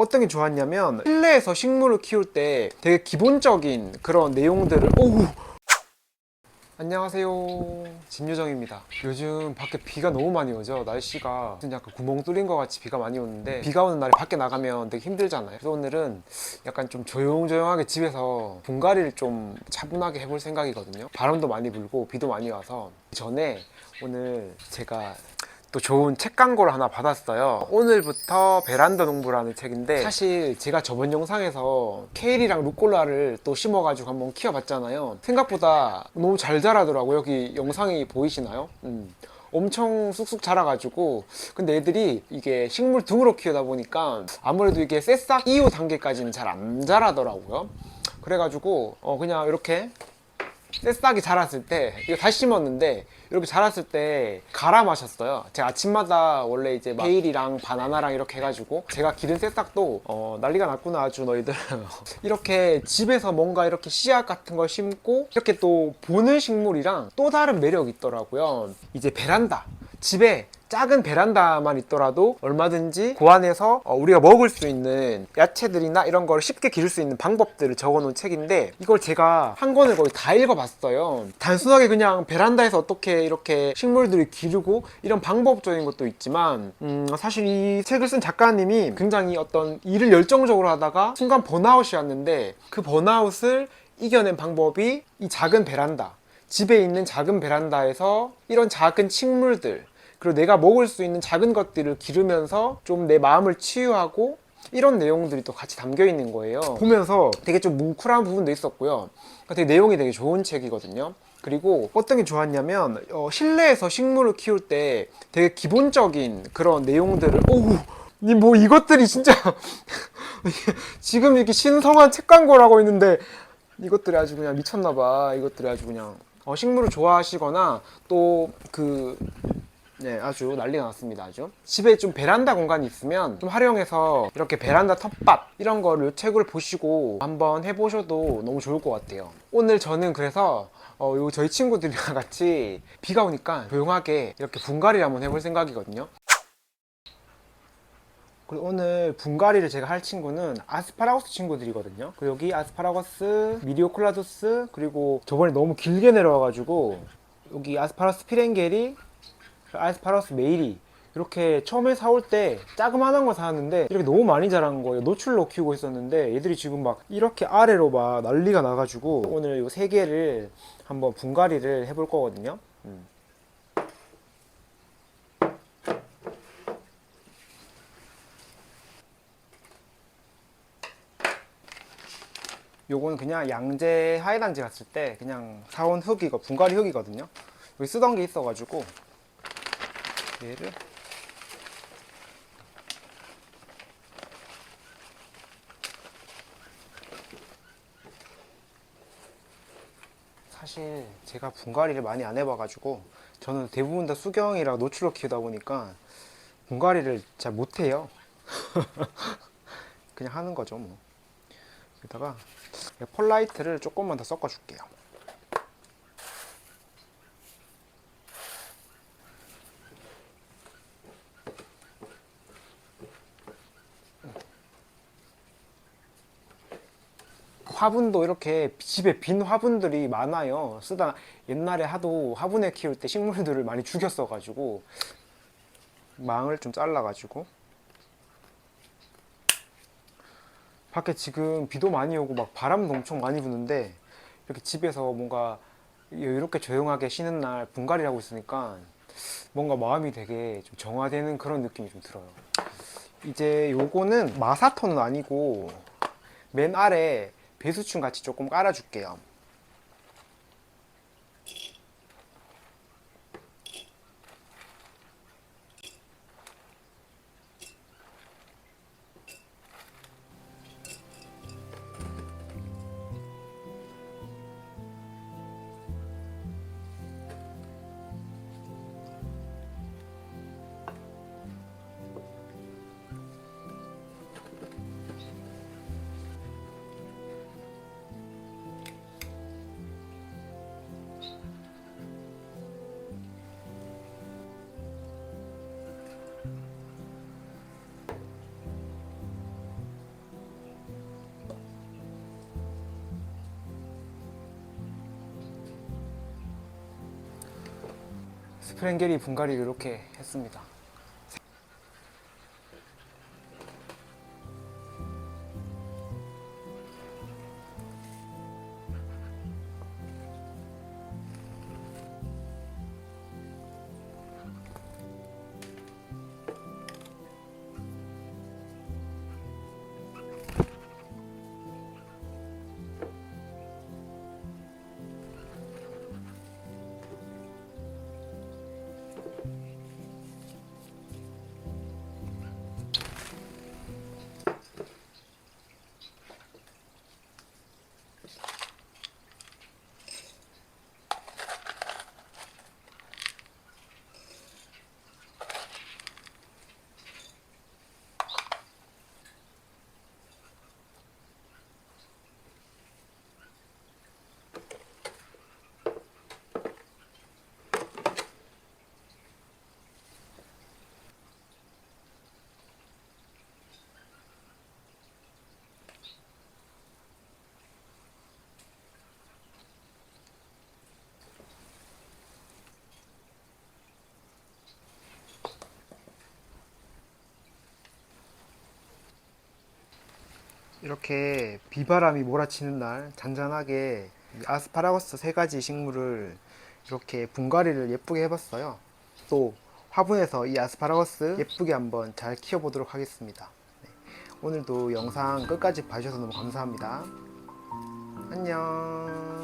어떤 게 좋았냐면 실내에서 식물을 키울 때 되게 기본적인 그런 내용들을 오우. 안녕하세요. 진유정입니다. 요즘 밖에 비가 너무 많이 오죠? 날씨가 약간 구멍 뚫린 것 같이 비가 많이 오는데 비가 오는 날에 밖에 나가면 되게 힘들잖아요. 그래서 오늘은 약간 좀 조용조용하게 집에서 분갈이를 좀 차분하게 해볼 생각이거든요. 바람도 많이 불고 비도 많이 와서 전에 오늘 제가 또 좋은 책 광고를 하나 받았어요. 오늘부터 베란다 농부라는 책인데 사실 제가 저번 영상에서 케일이랑 루꼴라를 또 심어가지고 한번 키워봤잖아요. 생각보다 너무 잘 자라더라고요. 여기 영상이 보이시나요? 음. 엄청 쑥쑥 자라가지고 근데 애들이 이게 식물 등으로 키우다 보니까 아무래도 이게 새싹 이후 단계까지는 잘 안 자라더라고요. 그래가지고 어 그냥 이렇게 새싹이 자랐을 때 이거 다시 심었는데 이렇게 자랐을 때 갈아 마셨어요. 제가 아침마다 원래 이제 막 케일이랑 바나나랑 이렇게 해가지고 제가 기른 새싹도 어, 난리가 났구나 아주 너희들 이렇게 집에서 뭔가 이렇게 씨앗 같은 걸 심고 이렇게 또 보는 식물이랑 또 다른 매력이 있더라고요. 이제 베란다 집에 작은 베란다만 있더라도 얼마든지 그 안에서 어, 우리가 먹을 수 있는 야채들이나 이런 걸 쉽게 기를 수 있는 방법들을 적어놓은 책인데 이걸 제가 한 권을 거의 다 읽어봤어요. 단순하게 그냥 베란다에서 어떻게 이렇게 식물들을 기르고 이런 방법적인 것도 있지만 음, 사실 이 책을 쓴 작가님이 굉장히 어떤 일을 열정적으로 하다가 순간 번아웃이 왔는데 그 번아웃을 이겨낸 방법이 이 작은 베란다 집에 있는 작은 베란다에서 이런 작은 식물들 그리고 내가 먹을 수 있는 작은 것들을 기르면서 좀 내 마음을 치유하고 이런 내용들이 또 같이 담겨 있는 거예요. 보면서 되게 좀 뭉클한 부분도 있었고요. 그러니까 되게 내용이 되게 좋은 책이거든요. 그리고 어떤 게 좋았냐면 어, 실내에서 식물을 키울 때 되게 기본적인 그런 내용들을 오우 니뭐 이것들이 진짜 지금 이렇게 신성한 책 광고라고 있는데 이것들이 아주 그냥 미쳤나봐 이것들이 아주 그냥 어, 식물을 좋아하시거나 또 그 네, 아주 난리가 났습니다. 아주 집에 좀 베란다 공간이 있으면 좀 활용해서 이렇게 베란다 텃밭 이런 거를 책을 보시고 한번 해보셔도 너무 좋을 것 같아요. 오늘 저는 그래서 어, 요 저희 친구들이랑 같이 비가 오니까 조용하게 이렇게 분갈이를 한번 해볼 생각이거든요. 그리고 오늘 분갈이를 제가 할 친구는 아스파라거스 친구들이거든요. 그리고 여기 아스파라거스, 미디오클라두스, 그리고 저번에 너무 길게 내려와가지고 여기 아스파라거스 피렌겔이 아스파라거스 메일이 이렇게 처음에 사올 때 자그마한 거 사왔는데 이렇게 너무 많이 자란 거예요. 노출로 키우고 있었는데 얘들이 지금 막 이렇게 아래로 막 난리가 나가지고 오늘 이 세 개를 한번 분갈이를 해볼 거거든요. 음. 요거는 그냥 양재 하이단지 갔을 때 그냥 사온 흙이 고 분갈이 흙이거든요. 여기 쓰던 게 있어가지고 얘를 사실 제가 분갈이를 많이 안 해봐가지고 저는 대부분 다 수경이랑 노출로 키우다 보니까 분갈이를 잘 못해요. 그냥 하는 거죠 뭐. 여기다가 펄라이트를 조금만 더 섞어 줄게요 화분도 이렇게 집에 빈 화분들이 많아요. 쓰다 옛날에 하도 화분에 키울 때 식물들을 많이 죽였어 가지고 망을 좀 잘라 가지고 밖에 지금 비도 많이 오고 막 바람도 엄청 많이 부는데 이렇게 집에서 뭔가 이렇게 조용하게 쉬는 날 분갈이를 하고 있으니까 뭔가 마음이 되게 좀 정화되는 그런 느낌이 좀 들어요. 이제 요거는 마사토는 아니고 맨 아래 배수충 같이 조금 깔아줄게요. 스프링겔이 분갈이를 이렇게 했습니다. 이렇게 비바람이 몰아치는 날 잔잔하게 이 아스파라거스 세 가지 식물을 이렇게 분갈이를 예쁘게 해봤어요. 또 화분에서 이 아스파라거스 예쁘게 한번 잘 키워보도록 하겠습니다. 네. 오늘도 영상 끝까지 봐주셔서 너무 감사합니다. 안녕.